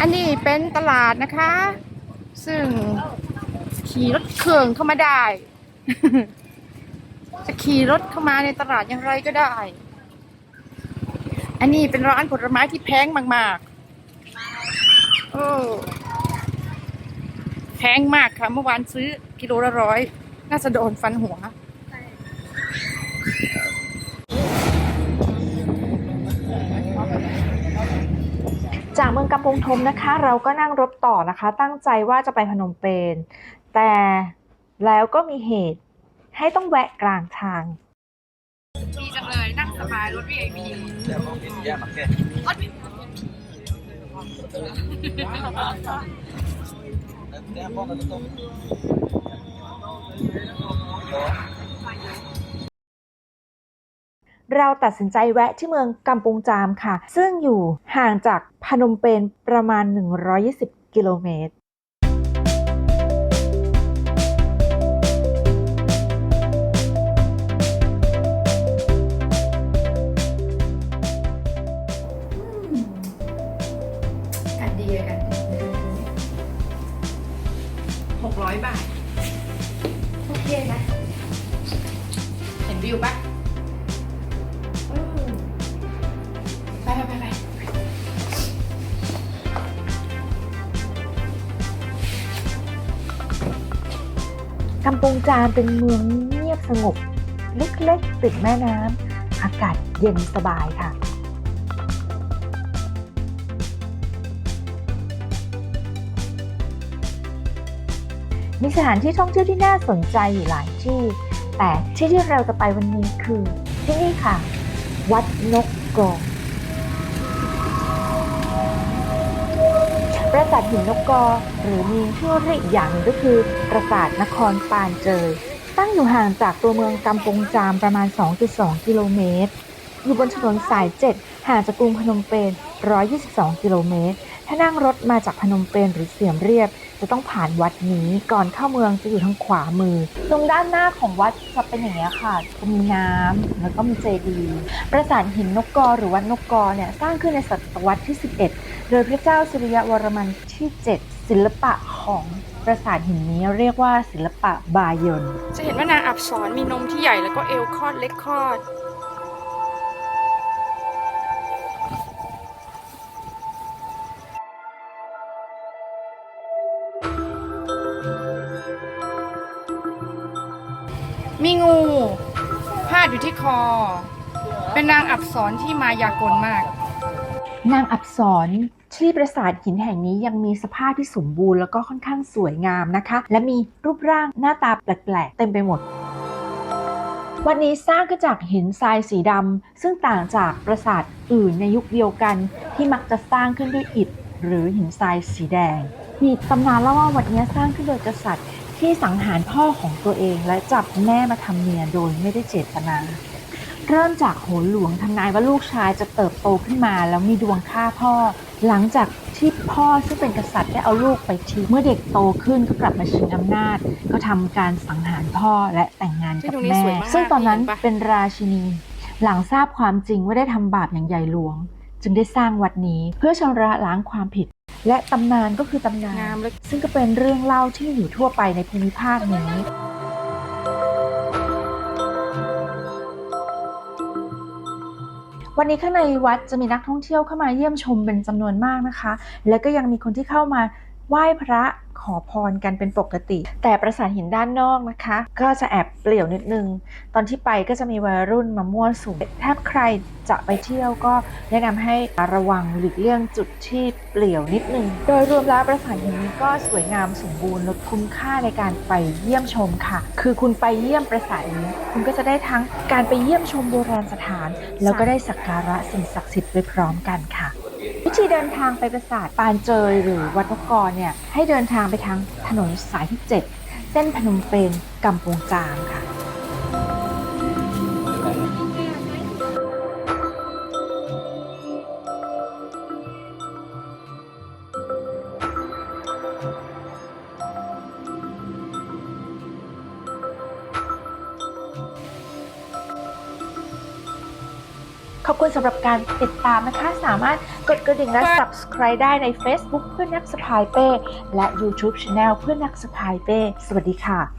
อันนี้เป็นตลาดนะคะ ซึ่งขี่รถเครื่องเข้ามาได้ จะขี่รถเข้ามาในตลาดอย่างไรก็ได้ อันนี้เป็นร้านผลไม้ที่แพงมากๆ โอ้แพงมากค่ะ เมื่อวานซื้อกิโลละร้อย น่าจะโดนฟันหัว จากเมืองกำปงทมนะคะ เราก็นั่งรถต่อนะคะ ตั้งใจว่าจะไปพนมเปญแต่แล้วก็มีเหตุให้ต้องแวะกลางทาง ดีจังเลยนั่งสบายรถ VIP เเราตัดสินใจแวะที่เมืองกัมปุงจามค่ะ ซึ่งอยู่ห่างจากพนมเปญประมาณ 120 กิโลเมตรกันดีกันหกร้อยบาท โอเคนะ เห็นวิวปะ กัมปงจามเป็นเมืองเงียบสงบ เล็กๆ ติดแม่น้ำอากาศเย็นสบายค่ะ มีสถานที่ท่องเที่ยวที่น่าสนใจอยู่หลายที่ แต่ที่ที่เราจะไปวันนี้คือที่นี่ค่ะ วัดนกกอง ราสาทหินนกกอ หรือมีชื่อเรียกอย่างหนึ่งก็คือปราสาทนครปานเจย ตั้งอยู่ห่างจากตัวเมืองกำปงจามประมาณ 2.2 กิโลเมตร อยู่บนถนนสาย 7 ห่างจากกรุงพนมเปญ 122 กิโลเมตร ถ้านั่งรถมาจากพนมเปญหรือเสียมเรียบ จะต้องผ่านวัดนี้ก่อนเข้าเมืองจะอยู่ทางขวามือ ตรงด้านหน้าของวัดจะเป็นอย่างนี้ค่ะจะมีน้ำแล้วก็มีเจดีย์ปราสาทหินนกกอหรือวัดนกกอเนี่ยสร้างขึ้นในศตวรรษที่ 11 โดยพระเจ้าสุริยวรมันที่ 7 ศิลปะของปราสาทหินนี้เรียกว่าศิลปะบายอนจะเห็นว่านางอับสรมีนมที่ใหญ่แล้วก็เอวคอดเล็กคอด มีงูพาดอยู่ที่คอ เป็นนางอับสรที่มายากลมาก นางอับสรที่ปราสาทหินแห่งนี้ยังมีสภาพที่สมบูรณ์แล้วก็ค่อนข้างสวยงามนะคะ และมีรูปร่างหน้าตาแปลกๆ เต็มไปหมด วันนี้สร้างขึ้นจากหินทรายสีดำซึ่งต่างจากปราสาทอื่นในยุคเดียวกันที่มักจะสร้างขึ้นด้วยอิฐหรือหินทรายสีแดงมีตำนานเล่าว่าวัดนี้สร้างขึ้นโดยกษัตริย์ ที่สังหารพ่อของตัวเองและจับแม่มาทำเมียโดยไม่ได้เจตนา เริ่มจากโหนหลวงทำนายว่าลูกชายจะเติบโตขึ้นมา แล้วมีดวงฆ่าพ่อ หลังจากที่พ่อซึ่งเป็นกษัตริย์ได้เอาลูกไปทิ้งเมื่อเด็กโตขึ้นก็กลับมาชิงอำนาจ ก็ทำการสังหารพ่อและแต่งงานกับที่ตรงนี้แม่สวยมากซึ่งตอนนั้นเห็นปะเป็นราชินี หลังทราบความจริงว่าได้ทำบาปอย่างใหญ่หลวง จึงได้สร้างวัดนี้เพื่อชำระล้างความผิด และตำนานก็คือตำนานงามเลยซึ่งก็เป็นเรื่องเล่าที่มีอยู่ทั่วไปในภูมิภาคนี้วันนี้ข้างในวัดจะมีนักท่องเที่ยวเข้ามาเยี่ยมชมเป็นจำนวนมากนะคะ และก็ยังมีคนที่เข้ามา ไหว้พระขอพรกันเป็นปกติ แต่ปราสาทหินด้านนอกนะคะ ก็จะแอบเปลี่ยวนิดนึง ตอนที่ไปก็จะมีวัยรุ่นมามั่วสุมถ้าใครจะไปเที่ยวก็แนะนำให้ระวังหลีกเลี่ยงจุดที่เปลี่ยวนิดนึง โดยรวมแล้วปราสาทหินนี้ก็สวยงามสมบูรณ์ละคุ้มค่าในการไปเยี่ยมชมค่ะ คือคุณไปเยี่ยมปราสาทนี้ คุณก็จะได้ทั้งการไปเยี่ยมชมโบราณสถาน แล้วก็ได้สักการะสิ่งศักดิ์สิทธิ์ไปพร้อมกันค่ะ ธีเดินทางไปปราสาทปานเจยหรือวัดนกกรเนี่ยให้เดินทางไปทางถนนสายที่ 7 เส้นพนมเปญกำปงจาง ขอบคุณสำหรับการติดตามนะคะ สามารถกดกระดิ่งและ subscribe ได้ใน Facebook เพื่อนนักสะพายเป้ และ YouTube Channel เพื่อนนักสะพายเป้ สวัสดีค่ะ